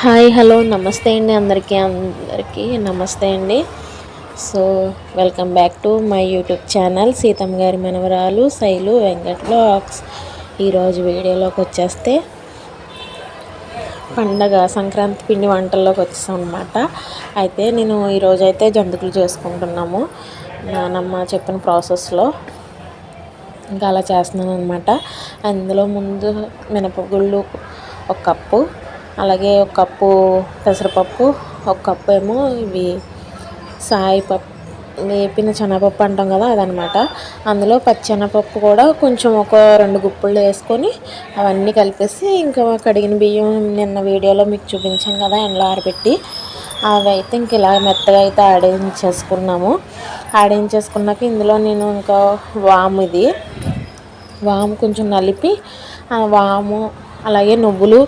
Hi hello నమస్తే అండి అందరికీ అందరికీ నమస్తే అండి. So welcome back to my YouTube channel Seethamma గారి మనవరాలు శైలు వెంకట్ బ్లాగ్స్. ఈరోజు వీడియోలోకి వచ్చేస్తే పండగ సంక్రాంతి పిండి వంటల్లోకి వచ్చేసాం అనమాట అయితే నేను ఈరోజు అయితే జంతుకులు చేసుకుంటున్నాము. నానమ్మ చెప్పిన ప్రాసెస్లో ఇంకా అలా చేస్తున్నాను అనమాట అందులో ముందు మినపగుళ్ళు ఒక కప్పు అలాగే ఒక కప్పు పెసరపప్పు ఒక కప్పు ఏమో ఇవి సాయి పప్పు వేపిన శనగపప్పు అంటాం కదా అదనమాట. అందులో పచ్చెనపప్పు కూడా కొంచెం ఒక రెండు గుప్పులు వేసుకొని అవన్నీ కలిపేసి ఇంకా కడిగిన బియ్యం నిన్న వీడియోలో మీకు చూపించాం కదా ఎండలో ఆరబెట్టి. అవి అయితే ఇంక ఇలా మెత్తగా అయితే ఆడించేసుకున్నాము. ఆడించేసుకున్నాక ఇందులో నేను ఇంకా వాము ఇది వాము కొంచెం నలిపి ఆ వాము అలాగే నువ్వులు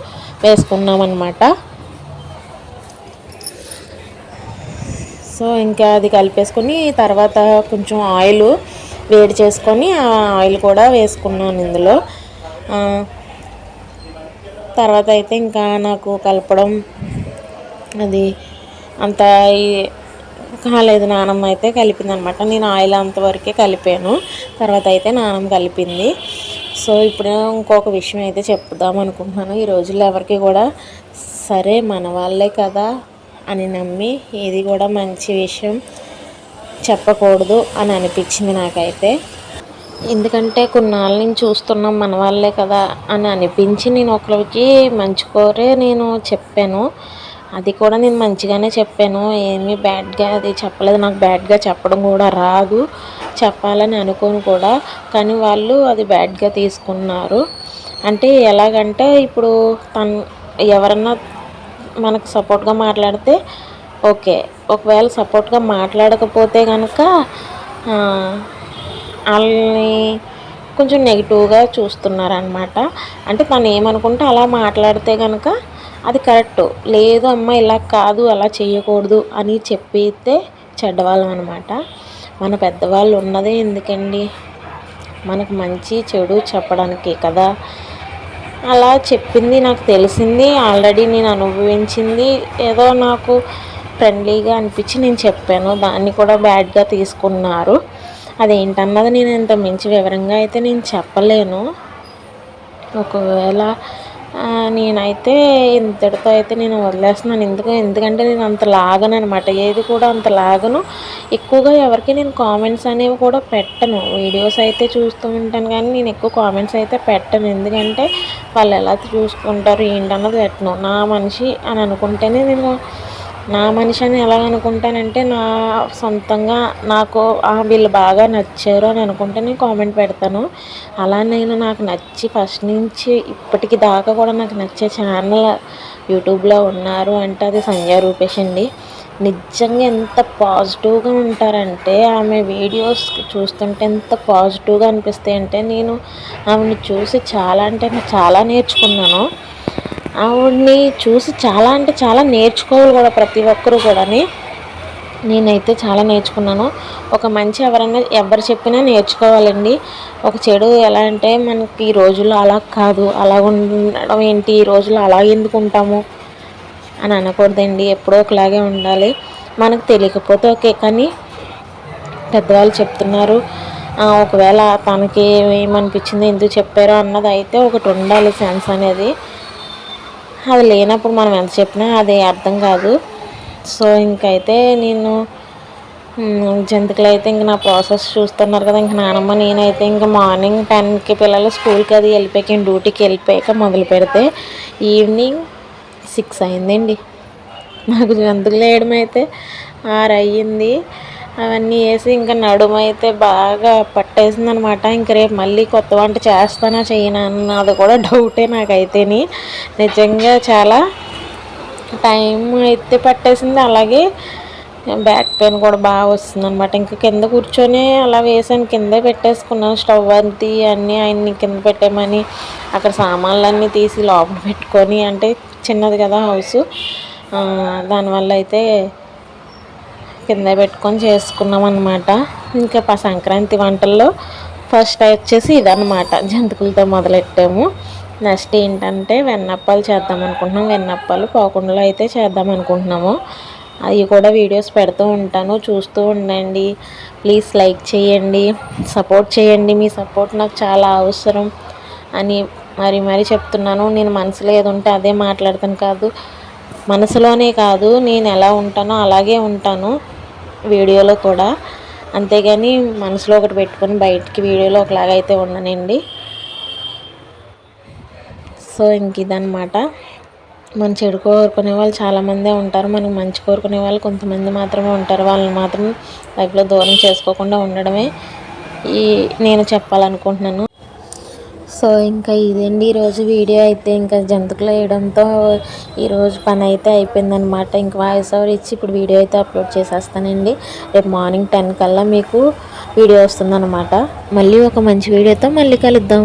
వేసుకున్నాం అనమాట సో ఇంకా అది కలిపేసుకొని తర్వాత కొంచెం ఆయిల్ వేడి చేసుకొని ఆ ఆయిల్ కూడా వేసుకున్నాను ఇందులో. తర్వాత అయితే ఇంకా నాకు కలపడం అది అంత కాలేదు నానమ్మ అయితే కలిపింది అనమాట నేను ఆయిల్ అంతవరకే కలిపాను. తర్వాత అయితే నానమ్మ కలిపింది. సో ఇప్పుడు ఇంకొక విషయం అయితే చెప్దాం అనుకుంటున్నాను. ఈ రోజుల్లో ఎవరికి కూడా సరే మన వాళ్ళే కదా అని నమ్మి ఇది కూడా మంచి విషయం చెప్పకూడదు అని అనిపించింది నాకైతే. ఎందుకంటే కొన్నాళ్ళ నుంచి చూస్తున్నాం మన వాళ్ళే కదా అని అనిపించి నేను ఒకరికి మంచి కోరే నేను చెప్పాను. అది కూడా నేను మంచిగానే చెప్పాను. ఏమీ బ్యాడ్గా అది చెప్పలేదు. నాకు బ్యాడ్గా చెప్పడం కూడా రాదు. చెప్పాలని అనుకోను కూడా. కానీ వాళ్ళు అది బ్యాడ్గా తీసుకున్నారు. అంటే ఎలాగంటే ఇప్పుడు తను ఎవరన్నా మనకు సపోర్ట్గా మాట్లాడితే ఓకే. ఒకవేళ సపోర్ట్గా మాట్లాడకపోతే కనుక వాళ్ళని కొంచెం నెగిటివ్గా చూస్తున్నారనమాట అంటే తను ఏమనుకుంటే అలా మాట్లాడితే కనుక అది కరెక్ట్ లేదు అమ్మ ఇలా కాదు అలా చేయకూడదు అని చెప్పితే చెడ్డవాళ్ళం అనమాట మన పెద్దవాళ్ళు ఉన్నదే ఎందుకండి? మనకు మంచి చెడు చెప్పడానికి కదా? అలా చెప్పింది నాకు తెలిసింది. ఆల్రెడీ నేను అనుభవించింది. ఏదో నాకు ఫ్రెండ్లీగా అనిపించి నేను చెప్పాను. దాన్ని కూడా బ్యాడ్గా తీసుకున్నారు. అదేంటన్నది నేను ఇంత మంచి వివరంగా అయితే నేను చెప్పలేను. ఒకవేళ నేనైతే ఇంతటితో అయితే నేను వదిలేస్తున్నాను. ఎందుకు? ఎందుకంటే నేను అంత లాగను అనమాట ఏది కూడా అంత లాగను. ఎక్కువగా ఎవరికి నేను కామెంట్స్ అనేవి కూడా పెట్టను. వీడియోస్ అయితే చూస్తూ ఉంటాను కానీ నేను ఎక్కువ కామెంట్స్ అయితే పెట్టను. ఎందుకంటే వాళ్ళు ఎలా చూసుకుంటారు ఏంటన్నది పెట్టను. నా మనిషి అని అనుకుంటేనే నేను నా మనిషి అని ఎలా అనుకుంటానంటే నా సొంతంగా నాకు వీళ్ళు బాగా నచ్చారు అని అనుకుంటే నేను కామెంట్ పెడతాను. అలా నేను నాకు నచ్చి ఫస్ట్ నుంచి ఇప్పటికి దాకా కూడా నాకు నచ్చే ఛానల్ యూట్యూబ్లో ఉన్నారు అంటే అది సంధ్యా రూపేష్ అండి. నిజంగా ఎంత పాజిటివ్గా ఉంటారంటే ఆమె వీడియోస్ చూస్తుంటే ఎంత పాజిటివ్గా అనిపిస్తాయి అంటే నేను ఆమెను చూసి చాలా అంటే చాలా నేర్చుకున్నాను. ఆవిడ్ని చూసి చాలా అంటే చాలా నేర్చుకోవాలి కూడా ప్రతి ఒక్కరు కూడాని. నేనైతే చాలా నేర్చుకున్నాను. ఒక మంచి ఎవరైనా ఎవరు చెప్పినా నేర్చుకోవాలండి. ఒక చెడు ఎలా అంటే మనకి ఈ రోజుల్లో అలా కాదు. అలా ఉండడం ఏంటి? ఈ రోజుల్లో అలా ఎందుకు ఉంటాము? అని అనకూడదండి. ఎప్పుడో ఒకలాగే ఉండాలి. మనకు తెలియకపోతే ఓకే. కానీ పెద్దవాళ్ళు చెప్తున్నారు. ఒకవేళ తనకి ఏమనిపించింది ఎందుకు చెప్పారో అన్నది అయితే ఒకటి ఉండాలి సెన్స్ అనేది. అది లేనప్పుడు మనం ఎంత చెప్పినా అది అర్థం కాదు. సో ఇంకైతే నేను జంతికలు అయితే ఇంక నా ప్రాసెస్ చూస్తున్నారు కదా ఇంక నానమ్మ నేనైతే ఇంక మార్నింగ్ టెన్కి పిల్లలు స్కూల్కి అది వెళ్ళిపోయాక డ్యూటీకి వెళ్ళిపోయాక మొదలు పెడితే ఈవినింగ్ సిక్స్ అయిందండి. నాకు జంతికలు వేయడం అయితే ఆరు అయ్యింది అవన్నీ వేసి ఇంకా నడుము అయితే బాగా పట్టేసింది అనమాట ఇంక రేపు మళ్ళీ కొత్త వంట చేస్తానా చేయనా అన్నది కూడా డౌటే నాకైతేని. నిజంగా చాలా టైం అయితే పట్టేసింది. అలాగే బ్యాక్ పెయిన్ కూడా బాగా వస్తుంది అనమాట ఇంకా కింద కూర్చొని అలా వేసాను. కిందే పెట్టేసుకున్నాను. స్టవ్ అంతి అన్నీ ఆయన్ని కింద పెట్టామని అక్కడ సామాన్లన్నీ తీసి లోపల పెట్టుకొని అంటే చిన్నది కదా హౌస్. దానివల్ల అయితే కింద పెట్టుకొని చేసుకున్నాం అనమాట ఇంకా సంక్రాంతి వంటల్లో ఫస్ట్ వచ్చేసి ఇదనమాట జంతికలతో మొదలెట్టాము. నెక్స్ట్ ఏంటంటే వెన్నప్పాలు చేద్దాం అనుకుంటున్నాం. వెన్నప్పాలు పోకుండా అయితే చేద్దాం అనుకుంటున్నాము. అవి కూడా వీడియోస్ పెడుతూ ఉంటాను. చూస్తూ ఉండండి. ప్లీజ్ లైక్ చేయండి. సపోర్ట్ చేయండి. మీ సపోర్ట్ నాకు చాలా అవసరం అని మరి మరి చెప్తున్నాను. నేను మనసులో ఏది ఉంటే అదే మాట్లాడతాను కాదు. మనసులోనే కాదు నేను ఎలా ఉంటానో అలాగే ఉంటాను. వీడియోలో కూడా. అంతేగాని మనసులో ఒకటి పెట్టుకొని బయటికి వీడియోలో ఒకలాగా అయితే ఉండనండి. సో ఇంక ఇదనమాట మన చెడు కోరుకునే వాళ్ళు చాలామందే ఉంటారు. మనకు మంచి కోరుకునే వాళ్ళు కొంతమంది మాత్రమే ఉంటారు. వాళ్ళని మాత్రం లైఫ్లో దూరం చేసుకోకుండా ఉండడమే ఈ నేను చెప్పాలనుకుంటున్నాను. సో ఇంకా ఇదండి ఈరోజు వీడియో అయితే ఇంకా జంతుకులు వేయడంతో ఈరోజు పని అయితే అయిపోయిందనమాట ఇంకా వాయిస్ ఓవర్ ఇచ్చి ఇప్పుడు వీడియో అయితే అప్లోడ్ చేసేస్తానండి. రేపు మార్నింగ్ టెన్ కల్లా మీకు వీడియో వస్తుందన్నమాట. మళ్ళీ ఒక మంచి వీడియోతో మళ్ళీ కలుద్దాం.